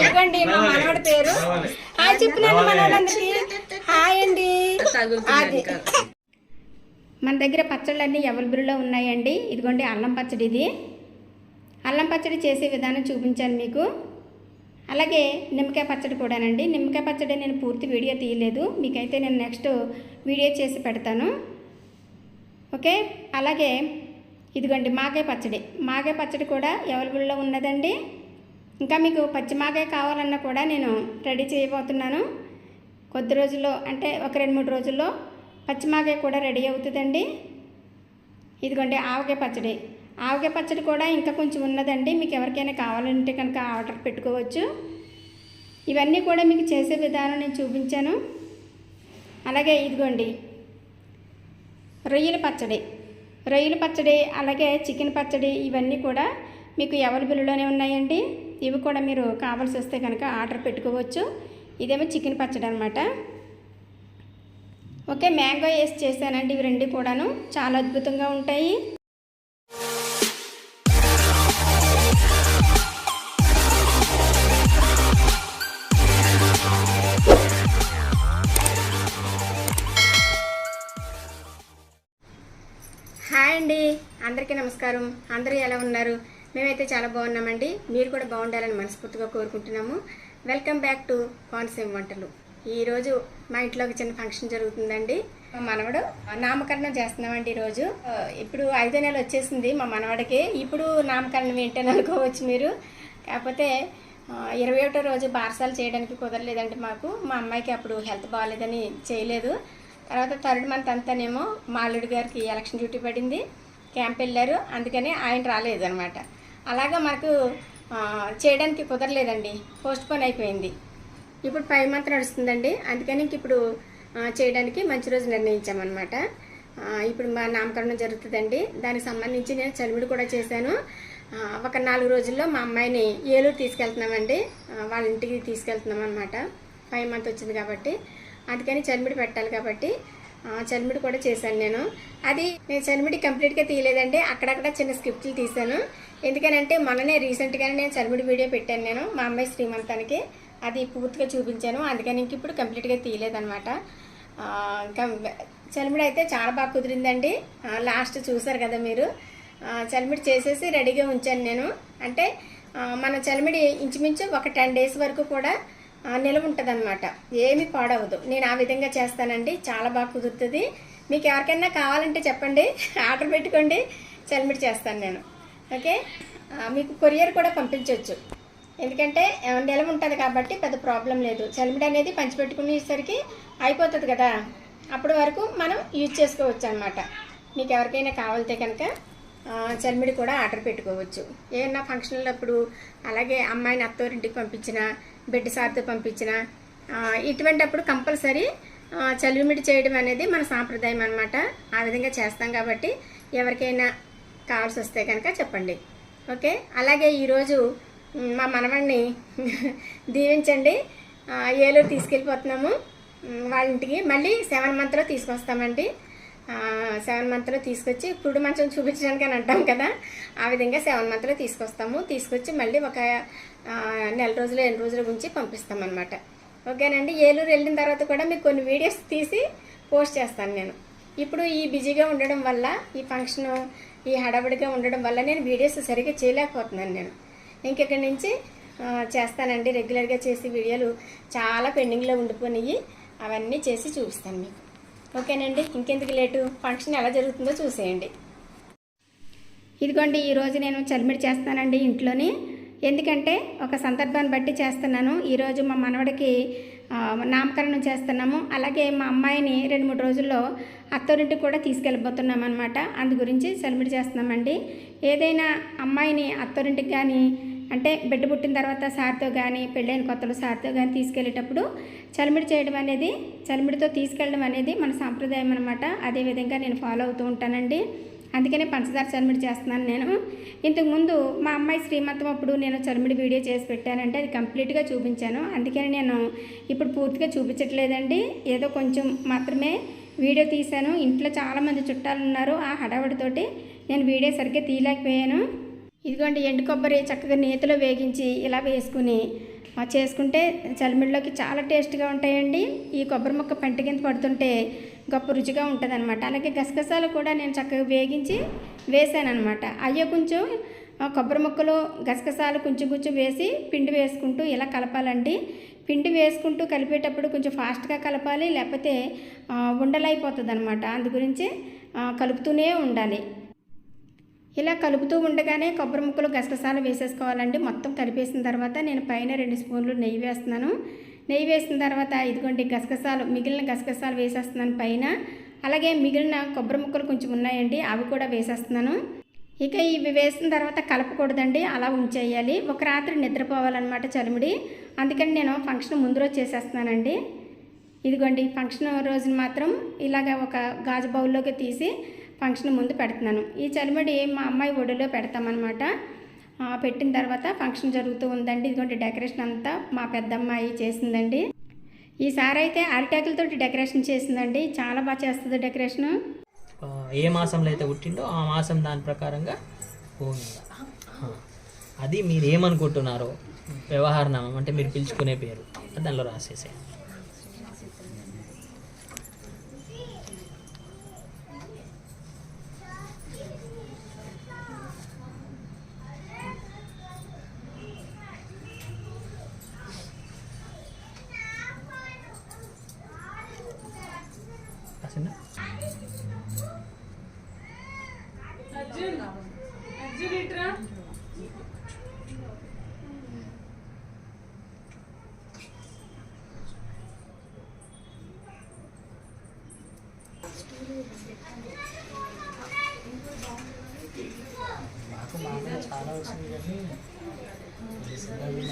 ఇదిగోండి మా మనవడి పేరు. హాయ్ చెప్పినండి మనవాళ్ళందరికీ హాయ్ అండి. అది. మన దగ్గర పచ్చళ్ళన్నీ అవైలబుల్లో ఉన్నాయండి? ఇదిగోండి అల్లం పచ్చడి ఇది. అల్లం పచ్చడి చేసే విధానం చూపించాను మీకు. అలాగే నిమ్మకాయ పచ్చడి కూడానండి. నిమ్మకాయ పచ్చడి నేను పూర్తి వీడియో తీయలేదు. మీకైతే నేను నెక్స్ట్ వీడియో చేసి పెడతాను. ఓకే? అలాగే ఇదిగోండి మాకాయ పచ్చడి. మాకాయ పచ్చడి కూడా అవైలబుల్లో ఉన్నదండి. ఇంకా మీకు పచ్చిమాకాయ కావాలన్నా కూడా నేను రెడీ చేయబోతున్నాను. కొద్ది రోజుల్లో అంటే ఒక రెండు మూడు రోజుల్లో పచ్చి మాకాయ కూడా రెడీ అవుతుందండి. ఇదిగోండి ఆవకాయ పచ్చడి. ఆవకాయ పచ్చడి కూడా ఇంకా కొంచెం ఉన్నదండి. మీకు ఎవరికైనా కావాలంటే కనుక ఆర్డర్ పెట్టుకోవచ్చు. ఇవన్నీ కూడా మీకు చేసే విధానం నేను చూపించాను. అలాగే ఇదిగోండి రొయ్యల పచ్చడి. రొయ్యల పచ్చడి అలాగే చికెన్ పచ్చడి ఇవన్నీ కూడా మీకు అవైలబుల్లోనే ఉన్నాయండి. ఇవి కూడా మీరు కావాల్సి వస్తే కనుక ఆర్డర్ పెట్టుకోవచ్చు. ఇదేమో చికెన్ పచ్చడి అనమాట ఓకే మ్యాంగో వేసి చేశానండి ఇవి రెండు కూడాను. చాలా అద్భుతంగా ఉంటాయి. అందరికీ నమస్కారం. అందరూ ఎలా ఉన్నారు? మేమైతే చాలా బాగున్నామండి. మీరు కూడా బాగుండాలని మనస్ఫూర్తిగా కోరుకుంటున్నాము. వెల్కమ్ బ్యాక్ టు కోనసీమ వంటలు. ఈరోజు మా ఇంట్లో ఒక చిన్న ఫంక్షన్ జరుగుతుందండి. మా మనవడు నామకరణం చేస్తున్నామండి ఈరోజు. ఇప్పుడు ఐదో నెల వచ్చేసింది మా మనవడికి. ఇప్పుడు నామకరణం ఏంటని అనుకోవచ్చు మీరు. కాకపోతే ఇరవై ఒకటో రోజు బారసాలు చేయడానికి కుదరలేదండి మాకు. మా అమ్మాయికి అప్పుడు హెల్త్ బాగాలేదని చేయలేదు. తర్వాత థర్డ్ మంత్ అంతానేమో మా అల్లుడి గారికి ఎలక్షన్ డ్యూటీ పడింది. క్యాంప్ వెళ్ళారు. అందుకని ఆయన రాలేదు అనమాట అలాగా మాకు చేయడానికి కుదరలేదండి. పోస్ట్ పోన్ అయిపోయింది. ఇప్పుడు ఫైవ్ మంత్ నడుస్తుందండి. అందుకని ఇంక ఇప్పుడు చేయడానికి మంచి రోజు నిర్ణయించామన్నమాట. ఇప్పుడు మా నామకరణం జరుగుతుందండి. దానికి సంబంధించి నేను చలిమిడి కూడా చేశాను. ఒక నాలుగు రోజుల్లో మా అమ్మాయిని ఏలూరు తీసుకెళ్తున్నామండి. వాళ్ళ ఇంటికి తీసుకెళ్తున్నాం అనమాట ఫైవ్ మంత్ వచ్చింది కాబట్టి. అందుకని చలిమిడి పెట్టాలి కాబట్టి చలిమిడి కూడా చేశాను నేను. అది నేను చలిమిడి కంప్లీట్గా తీయలేదండి. అక్కడక్కడ చిన్న స్క్రిప్ట్లు తీశాను. ఎందుకనంటే మొన్ననే రీసెంట్గానే నేను చలిమిడి వీడియో పెట్టాను నేను మా అమ్మాయి శ్రీమంతానికి. అది పూర్తిగా చూపించాను. అందుకని ఇంక ఇప్పుడు కంప్లీట్గా తీయలేదనమాట ఇంకా చలిమిడి అయితే చాలా బాగా కుదిరిందండి. లాస్ట్ చూసారు కదా మీరు. చలిమిడి చేసేసి రెడీగా ఉంచాను నేను. అంటే మన చలిమిడి ఇంచుమించు ఒక టెన్ డేస్ వరకు కూడా నిలవ ఉంటుంది అనమాట ఏమి పాడవదు. నేను ఆ విధంగా చేస్తానండి. చాలా బాగా కుదురుతుంది. మీకు ఎవరికైనా కావాలంటే చెప్పండి. ఆర్డర్ పెట్టుకోండి. చలిమిడి చేస్తాను నేను. ఓకే? మీకు కొరియర్ కూడా పంపించవచ్చు ఎందుకంటే నిలవ ఉంటుంది కాబట్టి పెద్ద ప్రాబ్లం లేదు. చలిమిడి అనేది పంచిపెట్టుకునేసరికి అయిపోతుంది కదా. అప్పటి వరకు మనం యూజ్ చేసుకోవచ్చు అనమాట మీకు ఎవరికైనా కావాలితే కనుక చలిమిడి కూడా ఆర్డర్ పెట్టుకోవచ్చు. ఏమన్నా ఫంక్షన్లప్పుడు అలాగే అమ్మాయిని అత్తోరింటికి పంపించినా బిడ్డ సార్తో పంపించిన. ఇటువంటప్పుడు కంపల్సరీ చలివిమిడి చలిమిడి చేయడం అనేది మన సాంప్రదాయం అనమాట ఆ విధంగా చేస్తాం కాబట్టి ఎవరికైనా కావాల్సి వస్తే కనుక చెప్పండి. ఓకే? అలాగే ఈరోజు మా మనవడిని దీవించండి. ఏలూరు తీసుకెళ్ళిపోతున్నాము. వాళ్ళ ఇంటికి. మళ్ళీ సెవెన్ మంత్లో తీసుకొస్తామండి. సెవెన్ మంత్లో తీసుకొచ్చి ఇప్పుడు మంచం చూపించడానికి అని అంటాం కదా ఆ విధంగా సెవెన్ మంత్లో తీసుకొస్తాము. తీసుకొచ్చి మళ్ళీ ఒక నెల రోజులు ఎన్ని రోజుల గురించి పంపిస్తామన్నమాట. ఓకేనండి? ఏలూరు వెళ్ళిన తర్వాత కూడా మీకు కొన్ని వీడియోస్ తీసి పోస్ట్ చేస్తాను నేను. ఇప్పుడు ఈ బిజీగా ఉండడం వల్ల ఈ ఫంక్షన్ ఈ హడావిడిగా ఉండడం వల్ల నేను వీడియోస్ సరిగ్గా చేయలేకపోతున్నాను నేను. ఇంకెక్కడి నుంచి? చేస్తానండి. రెగ్యులర్గా చేసి వీడియోలు చాలా పెండింగ్లో ఉండిపోయినాయి అవన్నీ చేసి చూపిస్తాను మీకు. ఓకేనండి ఇంకెందుకు లేటు? ఫంక్షన్ ఎలా జరుగుతుందో చూసేయండి. ఇదిగోండి ఈరోజు నేను చలిమిడి చేస్తానండి ఇంట్లోని. ఎందుకంటే ఒక సందర్భాన్ని బట్టి చేస్తున్నాను. ఈరోజు మా మనవడికి నామకరణం చేస్తున్నాము. అలాగే మా అమ్మాయిని రెండు మూడు రోజుల్లో అత్తోరింటికి కూడా తీసుకెళ్ళిపోతున్నాం అనమాట అందు గురించి చలిమిడి చేస్తున్నామండి. ఏదైనా అమ్మాయిని అత్తోరింటికి కానీ అంటే బిడ్డ పుట్టిన తర్వాత సార్తో కానీ పెళ్ళైన కొత్తలో సార్తో కానీ తీసుకెళ్ళేటప్పుడు చలిమిడి చేయడం అనేది చలిమిడితో తీసుకెళ్ళడం అనేది మన సాంప్రదాయం అనమాట అదేవిధంగా నేను ఫాలో అవుతూ ఉంటానండి. అందుకనే పంచదార చలిమిడి చేస్తున్నాను నేను. ఇంతకుముందు మా అమ్మాయి శ్రీమంతం అప్పుడు నేను చలిమిడి వీడియో చేసి పెట్టానంటే అది కంప్లీట్గా చూపించాను. అందుకని నేను ఇప్పుడు పూర్తిగా చూపించట్లేదండి. ఏదో కొంచెం మాత్రమే వీడియో తీశాను. ఇంట్లో చాలామంది చుట్టాలు ఉన్నారు ఆ హడావుడితోటి. నేను వీడియో సరిగ్గా తీయలేకపోయాను. ఇదిగోండి ఎండు కొబ్బరి చక్కగా నేతిలో వేగించి ఇలా వేసుకుని చేసుకుంటే చలిమిడిలోకి చాలా టేస్ట్గా ఉంటాయండి. ఈ కొబ్బరి ముక్క పెంట కింద పడుతుంటే గొప్ప రుచిగా ఉంటుంది అనమాట అలాగే గసగసాలు కూడా నేను చక్కగా వేగించి వేసాను అనమాట అయ్యే కొంచెం కొబ్బరి ముక్కలు గసగసాలు కొంచెం కొంచెం వేసి పిండి వేసుకుంటూ ఇలా కలపాలండి. పిండి వేసుకుంటూ కలిపేటప్పుడు కొంచెం ఫాస్ట్గా కలపాలి లేకపోతే ఉండలైపోతుంది అనమాట అందు గురించి కలుపుతూనే ఉండాలి. ఇలా కలుపుతూ ఉండగానే కొబ్బరి ముక్కలు గసగసాలు వేసేసుకోవాలండి. మొత్తం కలిపేసిన తర్వాత నేను పైన రెండు స్పూన్లు నెయ్యి వేస్తున్నాను. నెయ్యి వేసిన తర్వాత ఇదిగోండి గసగసాలు మిగిలిన గసగసాలు వేసేస్తున్నాను పైన. అలాగే మిగిలిన కొబ్బరి ముక్కలు కొంచెం ఉన్నాయండి అవి కూడా వేసేస్తున్నాను. ఇక ఇవి వేసిన తర్వాత కలపకూడదండి అలా ఉంచేయాలి. ఒక రాత్రి నిద్రపోవాలన్నమాట చలిమిడి. అందుకని నేను ఫంక్షన్ ముందు రోజు చేసేస్తున్నానండి. ఇదిగోండి ఫంక్షన్ రోజున మాత్రం ఇలాగ ఒక గాజు బౌల్లోకి తీసి ఫంక్షన్ ముందు పెడుతున్నాను. ఈ చలిమడి మా అమ్మాయి ఒడిలో పెడతామన్నమాట. పెట్టిన తర్వాత ఫంక్షన్ జరుగుతూ ఉందండి. ఇదిగోండి డెకరేషన్ అంతా మా పెద్దమ్మాయి చేసిందండి. ఈసారి అయితే అరిటాకులతో డెకరేషన్ చేసిందండి. చాలా బాగా చేస్తుంది డెకరేషన్. ఏ మాసంలో అయితే పుట్టిండో ఆ మాసం దాని ప్రకారంగా అది మీరు ఏమనుకుంటున్నారో వ్యవహారనామం అంటే మీరు పిలుచుకునే పేరు. దానిలో రాసేసే అర్జున్.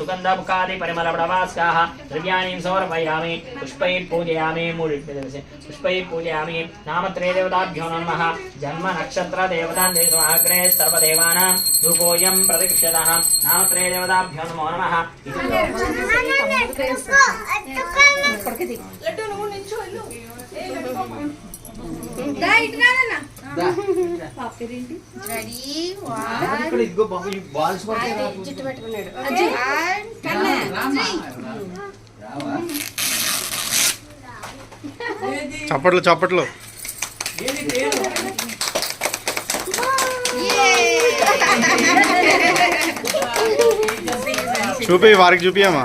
కస్తూరి దరకాదరే కాళిని గిరిజా గౌరీ కుంకుమాన్ మాతృకా ఛేద నామత్రయ దేవతాభ్యో నమః సుగంధ ముఖాది పరిమళ ప్రవాస్కాః ద్రవ్యాణి సమర్పయామి పుష్పై పూజయామి మూడు పుష్పై పూజయామి నామత్రయ దేవతాభ్యో నమః జన్మ నక్షత్ర దేవతాన్ దేవాగ్రే సర్వదేవానాం ధూపోయం ప్రతిక్షతః నామత్రయ దేవతాభ్యో నమో నమః పడతాయి నాకు. జుట్టు పెట్టుకున్నాడు? చప్పట్లు చప్పట్లు? చూపి వారికి చూపియమ్మా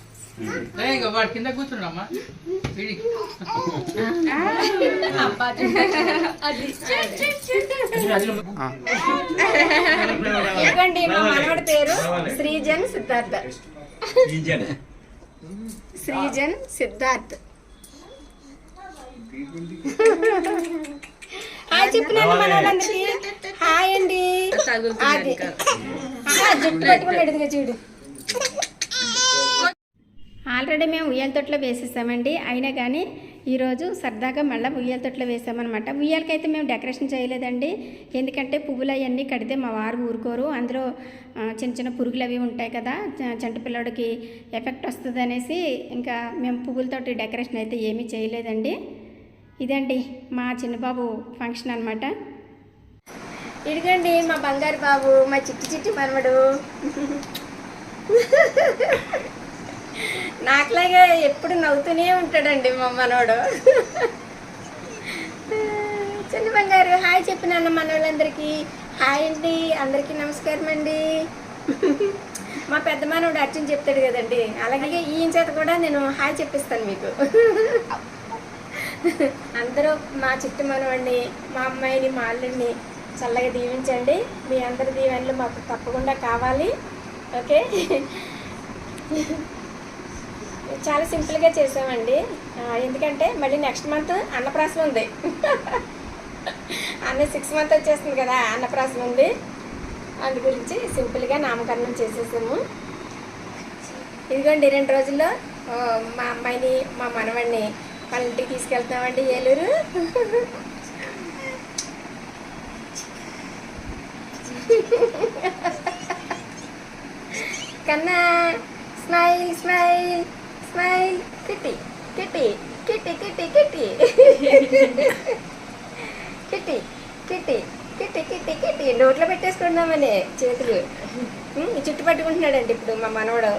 వాడు కింద కూర్చున్నామ్మా వీడి. ఆ. ఇదిగోండి మా మనవడి పేరు శ్రీజన్ సిద్ధార్థ. శ్రీజన్. సిద్ధార్థ్. హాయ్ చెప్పినాను మనోళ్ళందరికీ. హాయ్ అండి. అది జుట్టు పట్టుకున్నాడు ఇదిగో చూడు. ఆల్రెడీ మేము ఉయ్యాల తొట్లో వేసేసామండి. అయినా కానీ ఈరోజు సరదాగా మళ్ళీ ఉయ్యాల తొట్లో వేసామన్నమాట. ఉయ్యాలకైతే మేము డెకరేషన్ చేయలేదండి. ఎందుకంటే పువ్వులు అవన్నీ కడితే మా వారు ఊరుకోరు. అందులో చిన్న చిన్న పురుగులు అవి ఉంటాయి కదా చంటి పిల్లడికి ఎఫెక్ట్ వస్తుంది అనేసి ఇంకా మేము పువ్వులతోటి డెకరేషన్ అయితే ఏమీ చేయలేదండి. ఇదండి మా చిన్నబాబు ఫంక్షన్ అనమాట ఇదిగండి మా బంగారు బాబు మా చిట్టి చిట్టి మనవడు. నాకులాగా ఎప్పుడు నవ్వుతూనే ఉంటాడండి మా మనోడు. చిన్న బంగారు హాయ్ చెప్పినాన్న మనోళ్ళందరికీ. హాయ్ అండి అందరికీ నమస్కారం అండి. మా పెద్ద మనవడు అర్జున్ చెప్తాడు కదండి. అలాగే ఈయన చేత కూడా నేను హాయ్ చెప్పిస్తాను మీకు. అందరూ మా చుట్టూ మనవండి మా అమ్మాయిని మా అల్లుడిని చల్లగా దీవించండి. మీ అందరి దీవెనలు మాకు తప్పకుండా కావాలి. ఓకే? చాలా సింపుల్గా చేసామండి. ఎందుకంటే మళ్ళీ నెక్స్ట్ మంత్ అన్నప్రాసం ఉంది. అన్న సిక్స్ మంత్ వచ్చేస్తుంది కదా అన్నప్రాసం ఉంది. అందు గురించి సింపుల్గా నామకరణం చేసేసాము. ఇదిగోండి రెండు రోజుల్లో మా అమ్మాయిని మా మనవాడిని వాళ్ళ ఇంటికి తీసుకెళ్తామండి ఏలూరు. కన్నా స్మైల్ స్మైల్. స్మైల్ కిటి కిటి కిటి కిటి కిటి కిటి కిటి కిటి కిటి కిటి నోట్లో పెట్టేసుకున్నామని చేతులు. జుట్టు పట్టుకుంటున్నాడండి ఇప్పుడు మా మనవడు.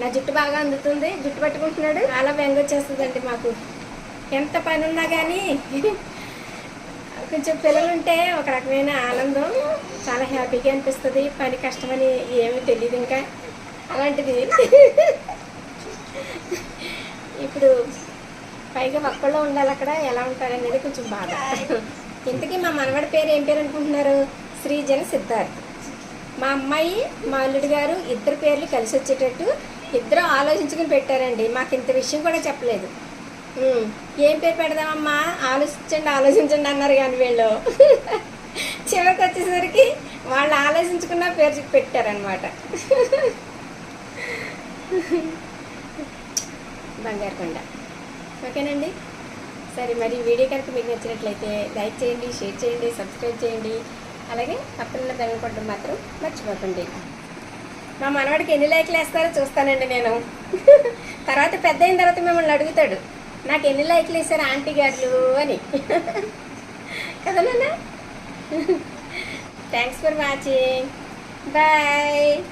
నా జుట్టు బాగా అందుతుంది. జుట్టు పట్టుకుంటున్నాడు. చాలా బెంగ వచ్చేస్తుందండి మాకు. ఎంత పని ఉన్నా కానీ కొంచెం పిల్లలు ఉంటే ఒక రకమైన ఆనందం. చాలా హ్యాపీగా అనిపిస్తుంది. పని కష్టమని ఏమీ తెలియదు ఇంకా. అలాంటిది. ఇప్పుడు పైగా ఒక్కళ్ళు ఉండాలి అక్కడ. ఎలా ఉంటారనేది కొంచెం బాధ. ఇంతకీ మా మనవడి పేరు ఏం పేరు అనుకుంటున్నారు? శ్రీజన సిద్ధార్థ్. మా అమ్మాయి మా అల్లుడు గారు ఇద్దరు పేర్లు కలిసి వచ్చేటట్టు ఇద్దరు ఆలోచించుకుని పెట్టారండి. మాకు ఇంత విషయం కూడా చెప్పలేదు. ఏం పేరు పెడదామమ్మా? ఆలోచించండి ఆలోచించండి అన్నారు కానీ వీళ్ళు. చివరికి వచ్చేసరికి వాళ్ళు ఆలోచించుకున్న పేరు పెట్టారనమాట బంగారుకొండ ఓకేనండి? సరే మరి వీడియో కనుక మీకు నచ్చినట్లయితే లైక్ చేయండి షేర్ చేయండి సబ్స్క్రైబ్ చేయండి. అలాగే పక్కన బెల్ కొట్టడం మాత్రం మర్చిపోకండి. మా మనవాడికి ఎన్ని లైక్లు వేస్తారో చూస్తానండి నేను. తర్వాత పెద్ద అయిన తర్వాత మిమ్మల్ని అడుగుతాడు నాకు ఎన్ని లైక్లు వేసారు ఆంటీ గారు? అని. కదా నాన్న? Thanks for watching bye